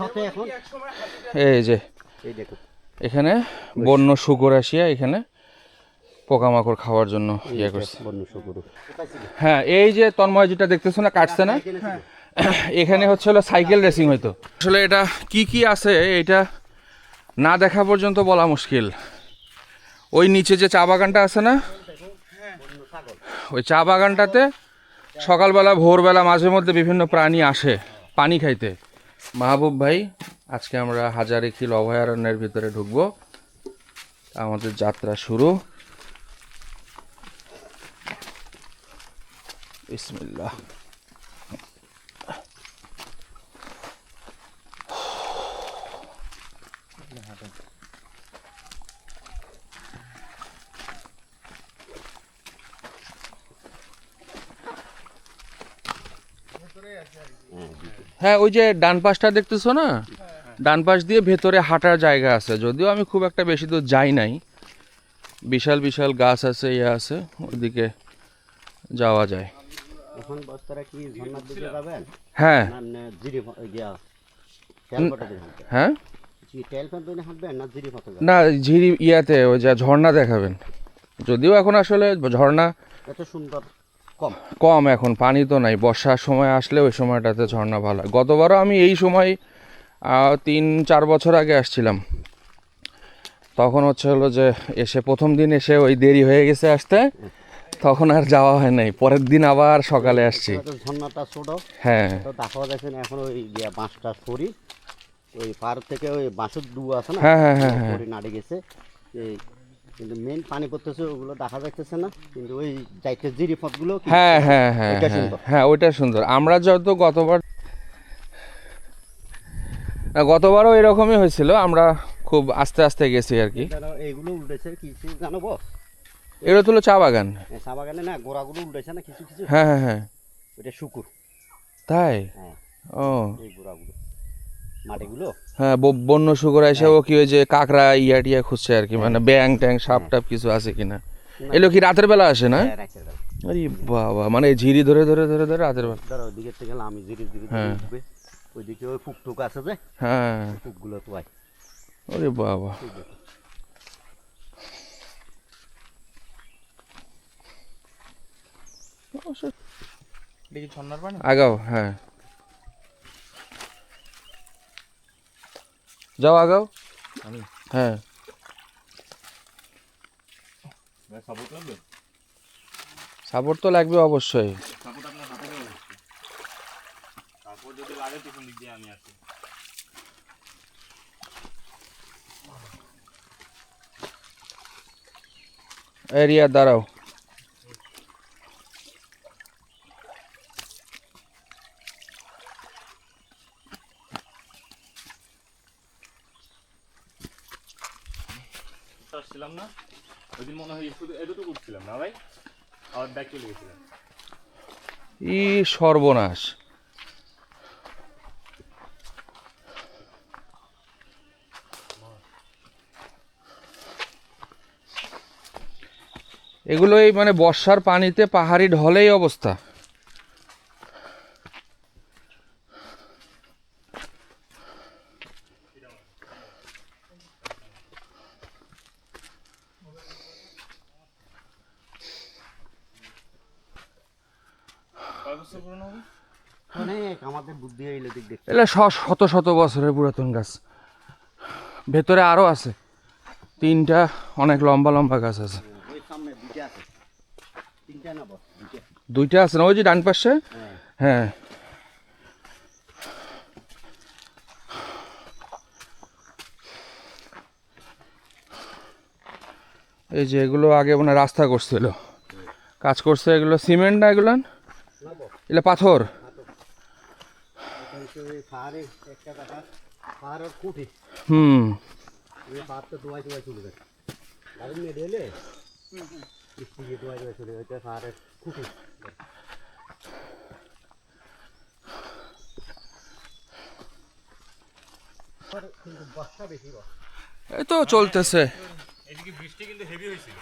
শতে এখন এই যে এই দেখো। এখানে বন্য শুকর আসিয়া এখানে পোকামাকড় খাওয়ার জন্য ইয়ে করছে। হ্যাঁ এই যে তন্ময় যেটা দেখতেছো না কাটছে না? এখানে হচ্ছে হলো সাইকেল রেসিং হইতো। আসলে এটা কি কি আছে এটা না দেখা পর্যন্ত বলা মুশকিল। ওই নিচে যে চা বাগানটা আছে না ওই চা বাগানটাতে সকালবেলা ভোরবেলা মাঝে মধ্যে বিভিন্ন প্রাণী আসে পানি খাইতে। মাহবুব ভাই আজকে আমরা হাজারিখিল অভয়ারণ্যের ভিতরে ঢুকব। আমাদের যাত্রা শুরু। বিসমিল্লাহ। হ্যাঁ ওই যে ডান পাশটা দেখতেছো না? ডান পাশ দিয়ে ভেতরে হাঁটার জায়গা আছে। যদিও আমি খুব একটা বেশি দূর যাই নাই। বিশাল বিশাল গাছ আছে ইয়ে আছে ওইদিকে যাওয়া যায়। হ্যাঁ। হ্যাঁ। না না ঝিরি ইয়াতে ওই যা ঝর্ণা দেখাবেন। যদিও এখন আসলে ঝর্ণা এত সুন্দর। কম। কম এখন পানি তো নাই। বর্ষার সময় আসলে ওই সময়টাতে ঝর্ণা ভালো হয়। গতবারও আমি এই সময় তিন চার বছর আগে আসছিলাম। তখন হচ্ছে হলো যে এসে প্রথম দিন এসে ওই দেরি হয়ে গেছে আসতে। তখন আর যাওয়া হয় নাই। পরের দিন আবার সকালে আসছি। ঝর্ণাটা ছোট। হ্যাঁ। তো দেখা যাচ্ছে না এখন ওই বাঁশটা সরি ওই পার থেকে ওই বাঁশের ডু আছে না? হ্যাঁ, হ্যাঁ, হ্যাঁ, হ্যাঁ। নাড়ে গেছে। এই কিন্তু মেন পানি পড়তেছে ওগুলো দেখা যাইতেছে না। কিন্তু ওই যাইতে জিরি পথগুলো হ্যাঁ হ্যাঁ হ্যাঁ হ্যাঁ সুন্দর। হ্যাঁ ওইটা সুন্দর। আমরা যত গতবার গতবারও এরকমই হয়েছিল। আমরা খুব আস্তে আস্তে গেছি আর কি। জানো, এইগুলো উল্টেছে কিছু জানো বস এটা হলো চা বাগান। চা বাগানে না গোড়াগুলো উল্টেছে না কিছু কিছু? হ্যাঁ হ্যাঁ হ্যাঁ। ওইটা শুকুর। তাই? হ্যাঁ। ও। এই গোড়াগুলো। মাটিগুলো? হ্যাঁ ব- বন্য শুকর এসে ও কি ওই যে কাকড়া ইয়া টিয়া খুঁজছে আর কি মানে ব্যাং ট্যাং সাপ টাপ কিছু আছে কিনা। এগুলো কি রাতের বেলা আসে না? হ্যাঁ, আরে বাবা মানে ঝিরি ধরে ধরে ধরে ধরে রাতের বেলা। ধরো ওইদিকে থেকে আমি ধীরে ধীরে হ্যাঁ। ওইদিকে ওই ফুক টুক আছে যে হ্যাঁ। ফুকগুলো তো আয়। আরে বাবা। দেখি। ঝর্ণার পানি আগাও হ্যাঁ। যাও আগাও। হ্যাঁ। সাপোর্ট তো লাগবে অবশ্যই। এরিয়া আপনার হাতে দেওয়া হচ্ছে তারপর যদি লাগে পিছন দিক দিয়ে আমি আসি এরিয়া দাঁড়াও আসছিলাম না। ওই দিন মনে হয় শুধু এতটুকু উঠছিলাম না ভাই? আবার ব্যাক চলে গেছিলাম। ই সর্বনাশ। এগুলো এই মানে বর্ষার পানিতে পাহাড়ি ঢলেই অবস্থা কয় বছর পুরনো হবে অনেক আমাদের বুদ্ধি হইলে দিক দেখ এগুলো শ- শত শত বছরের পুরাতন গাছ। ভেতরে আরও আছে। তিনটা অনেক লম্বা লম্বা গাছ আছে। না দুইটা। আছে না? ওই যে ডান পাশে? হ্যাঁ। হ্যাঁ। এই যে এগুলো আগে মানে রাস্তা করছিল। কাজ করছে এগুলো সিমেন্ট না এগুলো? না বস এগুলো পাথর কিন্তু ওই পাহাড়ে একটা কথা পাহাড়ের কুঠি হুম ওই পাহাড় তো দোয়াই দোয়াই চলে যায় গাড়ি নিয়ে দিলে স্টিকে দোয়াই দোয়াই চলে ওইটা পাহাড়ের কুঠি কিন্তু বর্ষা বেশি বস এই তো চলতেছে এদিকে বৃষ্টি কিন্তু হেভি হয়েছিল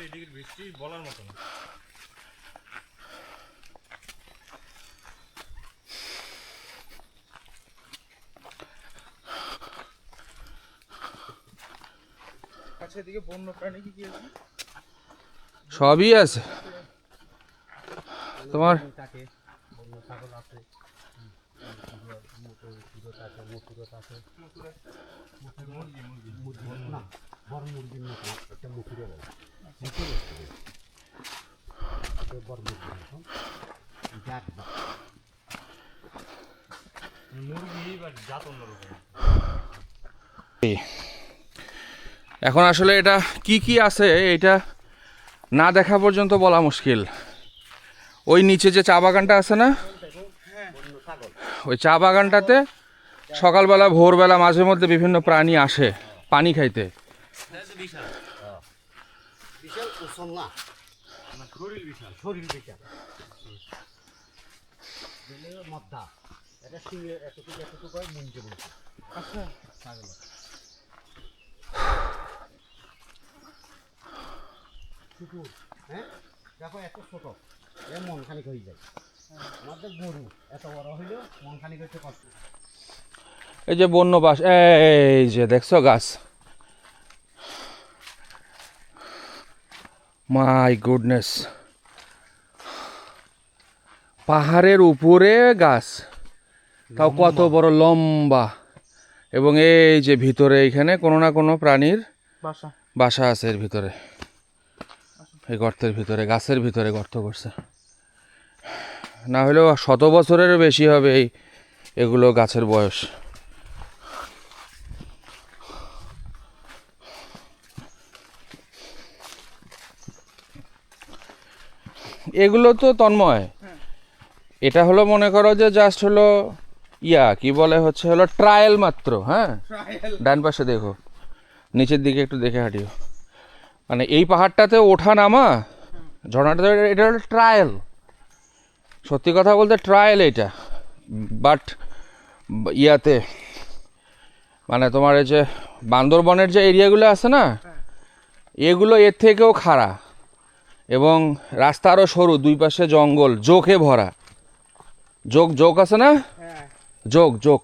এদিকে বৃষ্টি বলার মতো না আছে এদিকে বন্য প্রাণী কি কি আছে? সবই আছে। তোমার? থাকে বন্য ছাগল আছে মোটর আছে মুরগি জাত অন্যরকম এখন আসলে এটা কি কি আছে এটা না দেখা পর্যন্ত বলা মুশকিল। ওই নিচে যে চা বাগানটা আছে না, ওই চা বাগানটাতে সকালবেলা, ভোরবেলা, মাঝে মধ্যে বিভিন্ন প্রাণী আসে, পানি খাইতে। বিশাল ওজন না শরীর বিশাল শরীর বিশাল দিলে মদ্দা এটা সিংহে এতটুকু এতটুকু হয় মুঞ্জে বলছে আচ্ছা ছাগল কুকুর হ্যাঁ? দেখো এত ছোট। এ মন খানিক হয়ে যায়। আমাদের গরু এত বড় হইলেও মন খানিক হচ্ছে কষ্ট। এই যে বন্য বাস এই যে দেখছ গাছ? মাই গুডনেস পাহাড়ের উপরে গাছ। তাও কত বড় লম্বা। এবং এই যে ভিতরে এখানে কোনো না কোনো প্রাণীর বাসা। বাসা আছে এর ভিতরে। এই গর্তের ভিতরে গাছের ভিতরে গর্ত করছে। না হলেও শত বছরেরও বেশি হবে এই এগুলো গাছের বয়স। এগুলো তো তন্ময়। এটা হলো মনে করো যে জাস্ট হলো ইয়া কি বলে হচ্ছে হলো ট্রায়াল মাত্র হ্যাঁ? ডান পাশে দেখো নিচের দিকে একটু দেখে হাঁটিও। মানে এই পাহাড়টাতে ওঠা নামা? ঝর্ণাটা এটা হলো ট্রায়াল সত্যি কথা বলতে ট্রায়াল এটা। বাট ইয়াতে মানে তোমার এই যে বান্দরবনের যে এরিয়াগুলো আছে না এগুলো এর থেকেও খাড়া। এবং রাস্তা আরও সরু দুই পাশে জঙ্গল জোকে ভরা। জোক জোক আছে না? হ্যাঁ। Joke joke.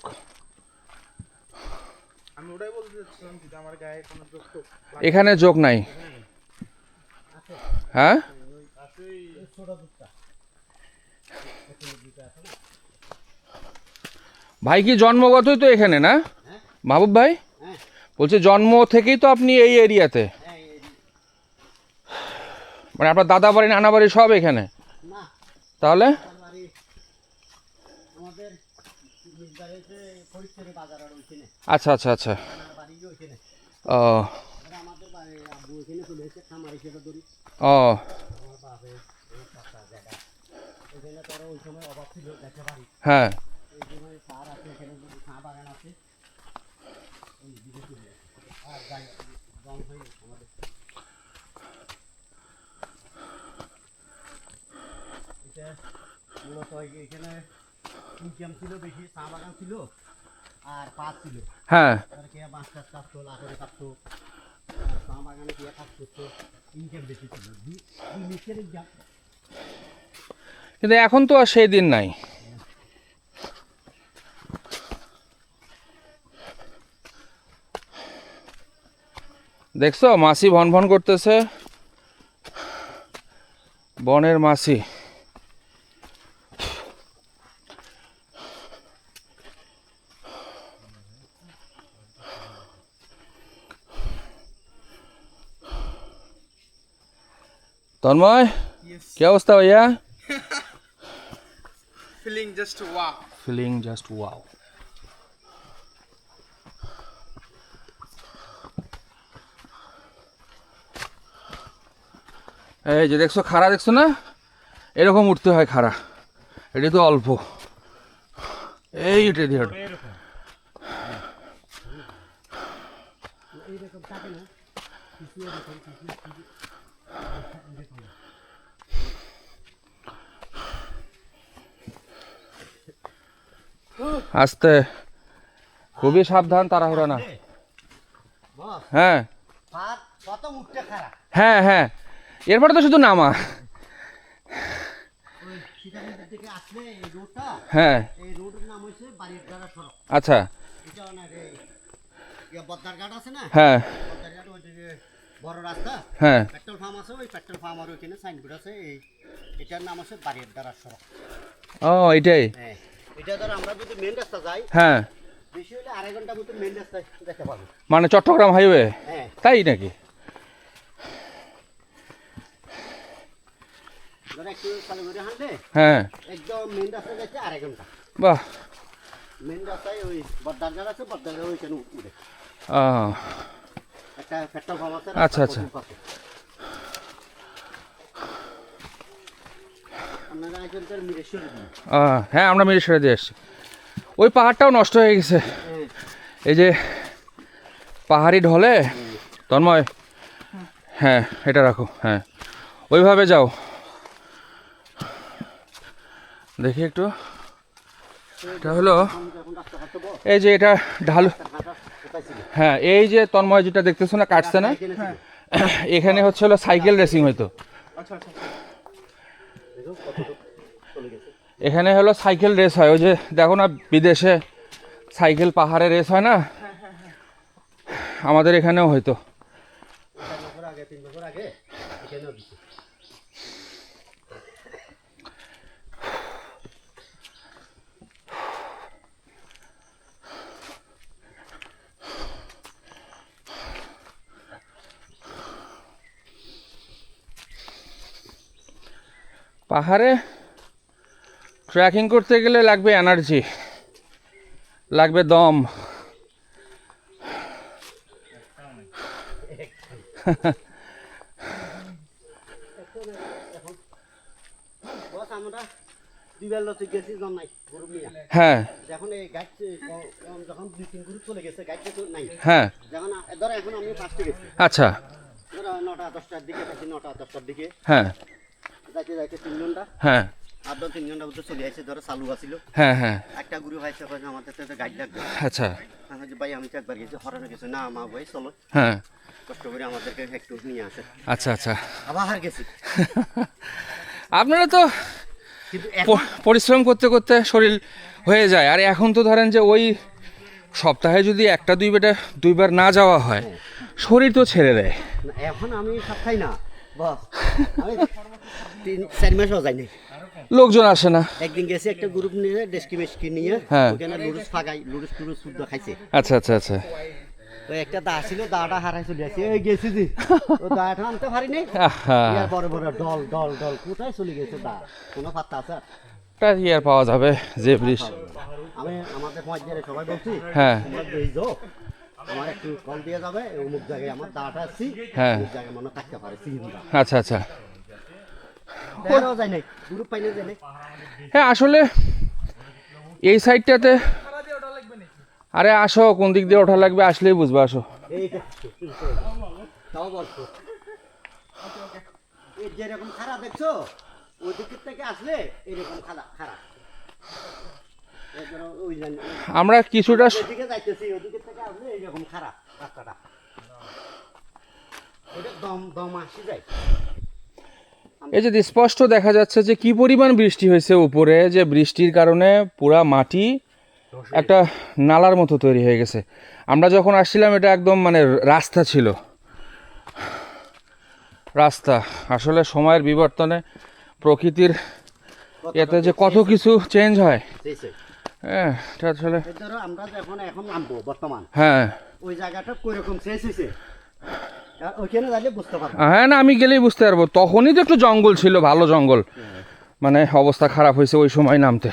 এখানে জোক নাই। হ্যাঁ? ভাই কি জন্মগতই তো এখানে, না? মাহবুব ভাই? বলছে জন্ম থেকেই তো আপনি এই এরিয়াতে। মানে আপনার দাদা বাড়ি, নানা বাড়ি সব এখানে? তাহলে? আচ্ছা আচ্ছা আচ্ছা। ও। ও। হ্যাঁ। রং হয়ে। বাগান দিয়ে কাজ করতো ইনকাম বেশি ছিল। কিন্তু এখন তো আর সেই দিন নাই। দেখছ? মাসি ভন ভন করতেছে। বনের মাসি। তন্ময় কি অবস্থা ভাইয়া? Feeling just wow feeling just wow এই যে দেখছ খাড়া দেখছ না? এরকম উঠতে হয় খাড়া। এটা তো অল্প। এই উঠে দিয়ে। এইরকম থাকে না কিছু এরকম কিছু কিছু এরকম আস্তে। খুবই সাবধান তাড়াহুড়া না। হ্যাঁ। হ্যাঁ হ্যাঁ। এরপরে তো শুধু নামা। হ্যাঁ। আচ্ছা। হ্যাঁ। বড় রাস্তা? হ্যাঁ। পেট্রোল পাম্প আছে ওই পেট্রোল পাম্প আর ওইখানে সাইনবোর্ড আছে এই এটার নাম আছে বাড়ির দ্বারা সড়ক। ও এটাই? হ্যাঁ এটা ধর আমরা যদি মেন রাস্তা যাই হ্যাঁ। বেশি হলে আড়াই ঘণ্টা মতো মেন রাস্তায় দেখতে পাবো। মানে চট্টগ্রাম হাইওয়ে হ্যাঁ। তাই নাকি? ধর একটু চালু করে হাঁটলে হ্যাঁ। একদম মেন রাস্তায় যাচ্ছে আড়াই ঘণ্টা। বাহ। মেন রাস্তায় ওই বদ্দারগার আছে বদ্দারগার ওইখানে উঠে। আহ, একটা পেট্রোল পাম্প আছে আচ্ছা, আচ্ছা। হ্যাঁ আমরা মিরেশ্বরে দিয়ে এসছি ওই পাহাড়টাও নষ্ট হয়ে গেছে। হ্যাঁ। এই যে পাহাড়ি ঢলে তন্ময় হ্যাঁ এটা রাখো হ্যাঁ। ওইভাবে যাও। দেখি একটু। এটা হলো এই যে এটা ঢালু হ্যাঁ এই যে তন্ময় যেটা দেখতেছো না, কাটছে না? এখানে হচ্ছে হলো সাইকেল রেসিং গেছে এখানে হলো সাইকেল রেস হয়। ওই যে দেখো না, বিদেশে সাইকেল পাহাড়ে রেস হয় না? আমাদের এখানেও হয়তো চার বছর আগে তিন বছর আগে এখানেও দিচ্ছে পাহাড়ে ট্রেকিং করতে গেলে লাগবে এনার্জি লাগবে দম। হ্যাঁ। যখন এই গাইড যখন দুই তিন গ্রুপ চলে গেছে গাইড তো নাই হ্যাঁ। যখন ধরো এখন আমি ফার্স্টে গেছি আচ্ছা। ধরো নটা দশটার দিকে নটা দশটার দিকে। হ্যাঁ। হ্যাঁ। হ্যাঁ হ্যাঁ। একটা আমাদের লাগবে। আচ্ছা। ভাই আমি তো একবার গেছি হরানো গেছি। না আমার ভাই চলো। হ্যাঁ। কষ্ট করে আমাদেরকে একটু নিয়ে আসে। আচ্ছা আচ্ছা। আবার গেছি। আপনারা তো পরিশ্রম করতে করতে শরীর হয়ে যায়। আর এখন তো ধরেন যে ওই সপ্তাহে যদি একটা দুই বেটা দুইবার না যাওয়া হয় শরীর তো ছেড়ে দেয়। এখন আমি সপ্তাহে না। বস তিন চার মাসও যাইনি লোকজন আসে না। একদিন গেছি একটা গ্রুপ নিয়ে ডেস্কি মেস্কি নিয়ে হ্যাঁ। ওখানে লুডুস ফাগাই লুডুস টুডুস শুদ্ধ খাইছে। আচ্ছা আচ্ছা আচ্ছা। তো একটা দা ছিল দাটা হারাই চলে আসছে এই গেছি যে। ও দাটা আনতে পারিনি আহা। ইয়ার বড় বড় ডল ডল ডল কোথায় চলে গেছে দা? কোনো পাত্তা আছে? তা কি আর পাওয়া যাবে যে ব্রিজ। আমি আমাদের পাঁচ সবাই বলছি হ্যাঁ। তোমরা বেশ যাও। আমার একটু কল দিয়ে যাবে অমুক জায়গায় আমার দাটা হ্যাঁ। অমুক জায়গায় মনে থাকতে পারে সিহিন্দা আচ্ছা আচ্ছা দেখাও যায় নাই গ্রুপ পাইলে যায় নাই হ্যাঁ আসলে এই সাইডটাতে আরে আসো কোন দিক দিয়ে ওঠা লাগবে আসলেই বুঝবে আসো। যেরকম দেখছ ওই থেকে আসলে এরকম আমরা কিছুটা দম দম আসি যায় এই যে স্পষ্ট দেখা যাচ্ছে যে কি পরিমাণ বৃষ্টি হয়েছে উপরে যে বৃষ্টির কারণে পুরা মাটি একটা নালার মতো তৈরি হয়ে গেছে। আমরা যখন আসছিলাম এটা একদম মানে রাস্তা ছিল। রাস্তা আসলে সময়ের বিবর্তনে প্রকৃতির এতে যে কত কিছু চেঞ্জ হয়। হ্যাঁ এটা আসলে আমরা যখন এখন নামবো বর্তমান হ্যাঁ। ওই জায়গাটা হয়েছে? হ্যাঁ না আমি গেলেই বুঝতে পারব। তখনই তো একটু জঙ্গল ছিল ভালো জঙ্গল। মানে অবস্থা খারাপ হয়েছে ওই সময় নামতে।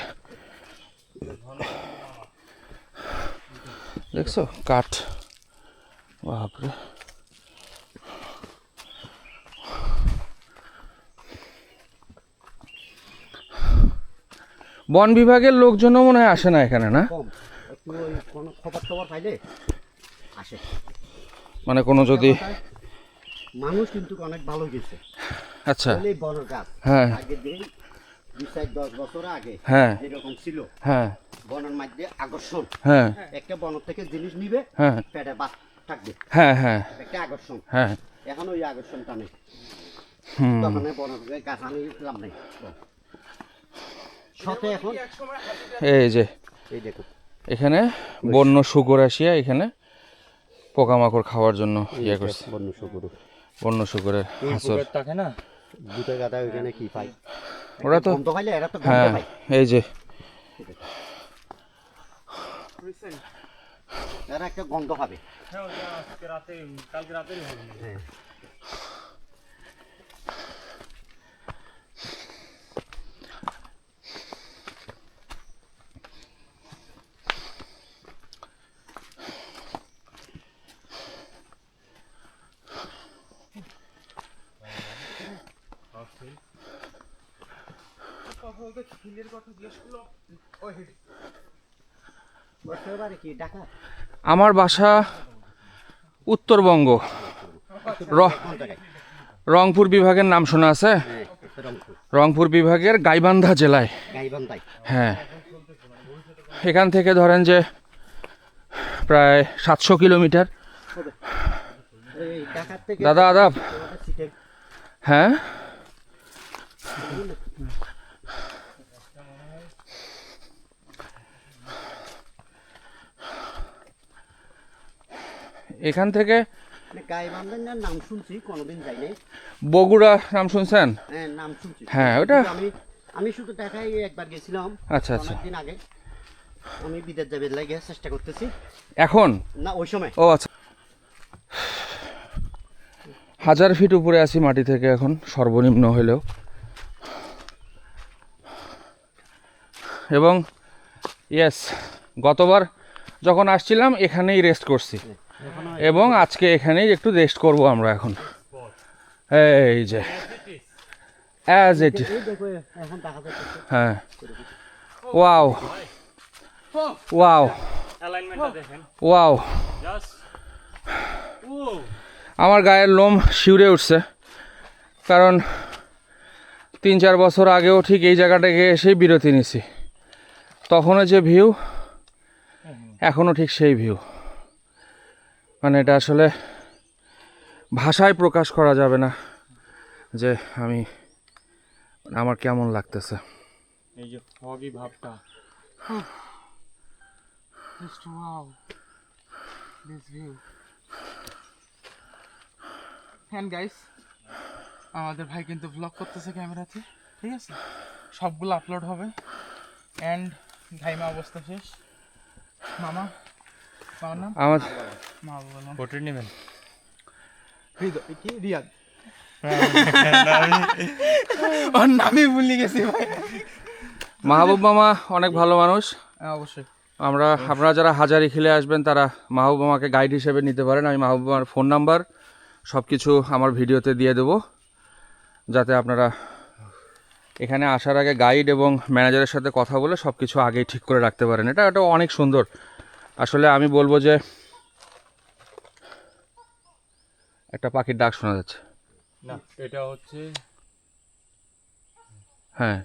দেখছ? কাঠ। বাপরে। বন বিভাগের লোকজনও মনে হয় আসে না এখানে না? মানে কোনো যদি মানুষ কিন্তু অনেক ভালো গেছে। আচ্ছা। এই বড় গাছ। হ্যাঁ। আগে দিন দুই চার দশ বছর আগে হ্যাঁ। যেরকম ছিল। হ্যাঁ। বনের মধ্যে আকর্ষণ। হ্যাঁ। একটা বনের থেকে জিনিস নিবে হ্যাঁ। পেটে বাদ থাকবে। হ্যাঁ হ্যাঁ। একটা আকর্ষণ। হ্যাঁ। এখন ওই আকর্ষণটা নেই। তখন বনের গাছ লাভ নেই। শতে এখন এই যে এই দেখো এখানে বন্য শুকর আসিয়া এখানে পোকামাকড় খাওয়ার জন্য ইয়ে করছে। বন্য শুকুর। অন্য শুকরের এই থাকে না দুটো গাদা ওইখানে কি পাই ওরা তো গন্ধ পাইলে এরা তো গন্ধ হ্যাঁ এই যে। এরা একটা গন্ধ পাবে হ্যাঁ ওটা আজকে রাতে কালকে রাতে হবে। হ্যাঁ। কথা কথা জিজ্ঞেস করল ওই হেডে। কি ডাকা আমার বাসা উত্তরবঙ্গ। র- রংপুর বিভাগের নাম শোনা আছে? রংপুর বিভাগের গাইবান্ধা জেলায়। হ্যাঁ। এখান থেকে ধরেন যে প্রায় সাতশো কিলোমিটার। দাদা আদাব। হ্যাঁ? এখান থেকে মানে নাম শুনছি কোনোদিন যাই নাই বগুড়া নাম শুনছেন? হ্যাঁ নাম শুনছি। হ্যাঁ, ওটা- আমি আমি শুধু ঢাকায় একবার গেছিলাম। আচ্ছা আচ্ছা। আগে। আমি বিদেশ যাবে লাগে চেষ্টা করতেছি। এখন? না ওই সময়। ও আচ্ছা। হাজার ফিট উপরে আছি মাটি থেকে এখন সর্বনিম্ন হলেও এবং ইয়েস গতবার যখন আসছিলাম এখানেই রেস্ট করছি। এবং আজকে এখানেই একটু রেস্ট করব আমরা এখন। এই যে অ্যাজ ইট হ্যাঁ। ওয়াও ওয়াও ওয়াও আমার গায়ের লোম শিউরে উঠছে। কারণ তিন চার বছর আগেও ঠিক এই জায়গাটাকে এসেই বিরতি নিছি। তখনও যে ভিউ এখনও ঠিক সেই ভিউ মানে এটা আসলে ভাষায় প্রকাশ করা যাবে না যে আমি আমার কেমন লাগতেছে। এই যে ফগি ভাবটা। গাইস আমাদের ভাই কিন্তু ব্লগ করতেছে ক্যামেরাতে ঠিক আছে? সবগুলো আপলোড হবে। অ্যান্ড ঘাইমা অবস্থা শেষ। মামা নাম? আমার মা বললাম পোর্ট্রেট নেবেন? হৃদয় কি? রিয়াদ। ওর নামই ভুলে গেছি ভাই। মাহবুব মামা অনেক ভালো মানুষ। হ্যাঁ, অবশ্যই। আমরা আপনারা যারা হাজারি খেলে আসবেন তারা মাহবুব আমাকে গাইড হিসেবে নিতে পারেন। আমি মাহবুব আমার ফোন নাম্বার সব কিছু আমার ভিডিওতে দিয়ে দেব। যাতে আপনারা এখানে আসার আগে গাইড এবং ম্যানেজারের সাথে কথা বলে সব কিছু আগেই ঠিক করে রাখতে পারেন। এটা এটা অনেক সুন্দর। আসলে আমি বলব যে একটা পাখির ডাক শোনা যাচ্ছে। না এটা হচ্ছে হ্যাঁ।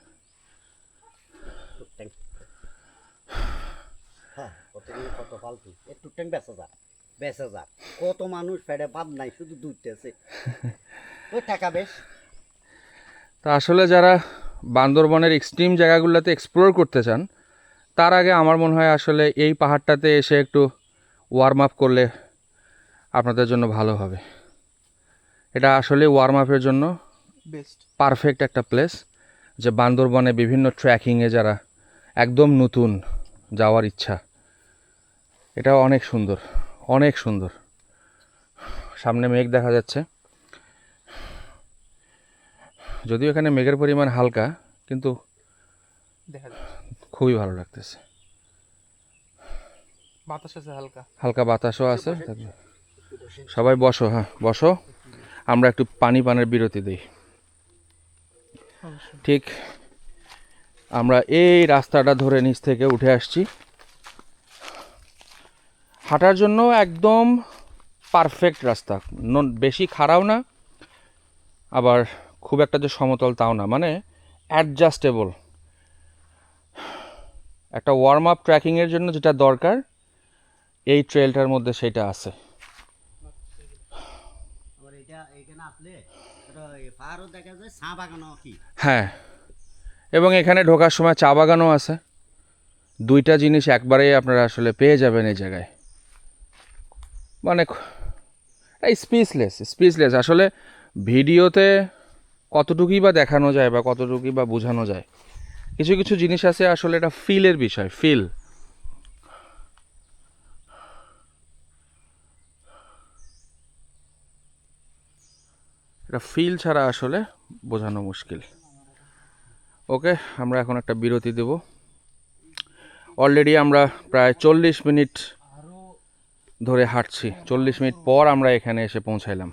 হ্যাঁ কত ফালতু একটু ট্যাং বেচা যা বেচা যা কত মানুষ ফেডে বাদ নাই শুধু দুধতেছে ওই টাকা বেশ? তা আসলে যারা বান্দরবনের এক্সট্রিম জায়গাগুলোতে এক্সপ্লোর করতে চান তার আগে আমার মনে হয় আসলে এই পাহাড়টাতে এসে একটু ওয়ার্ম আপ করলে আপনাদের জন্য ভালো হবে। এটা আসলে ওয়ার্ম আপের জন্য পারফেক্ট একটা প্লেস যে বান্দরবনে বিভিন্ন ট্র্যাকিংয়ে যারা একদম নতুন যাওয়ার ইচ্ছা এটা অনেক সুন্দর অনেক সুন্দর। সামনে মেঘ দেখা যাচ্ছে। যদিও এখানে মেঘের পরিমাণ হালকা কিন্তু খুবই ভালো লাগতেছে। বাতাস আছে হালকা। হালকা বাতাসও আছে। সবাই বসো হ্যাঁ বসো। আমরা একটু পানি পানের বিরতি দিই। ঠিক আমরা এই রাস্তাটা ধরে নিচ থেকে উঠে আসছি। হাঁটার জন্য একদম পারফেক্ট রাস্তা। ন- বেশি খাড়াও না আবার খুব একটা যে সমতল তাও না মানে অ্যাডজাস্টেবল একটা ওয়ার্ম আপ ট্র্যাকিংয়ের জন্য যেটা দরকার এই ট্রেলটার মধ্যে সেটা আছে আবার এটা এখানে আসলে পাহাড়ও কি? হ্যাঁ। এবং এখানে ঢোকার সময় চা বাগানও আছে। দুইটা জিনিস একবারেই আপনারা আসলে পেয়ে যাবেন এই জায়গায়। মানে খ- স্পিচলেস স্পিচলেস আসলে ভিডিওতে কতটুকুই বা দেখানো যায় বা কতটুকুই বা বোঝানো যায়, কিছু কিছু জিনিস আছে আসলে এটা ফিলের বিষয় ফিল এটা ফিল ছাড়া আসলে বোঝানো মুশকিল। ওকে আমরা এখন একটা বিরতি দেব। অলরেডি আমরা প্রায় চল্লিশ মিনিট ধরে হাঁটছি। চল্লিশ মিনিট পর আমরা এখানে এসে পৌঁছাইলাম।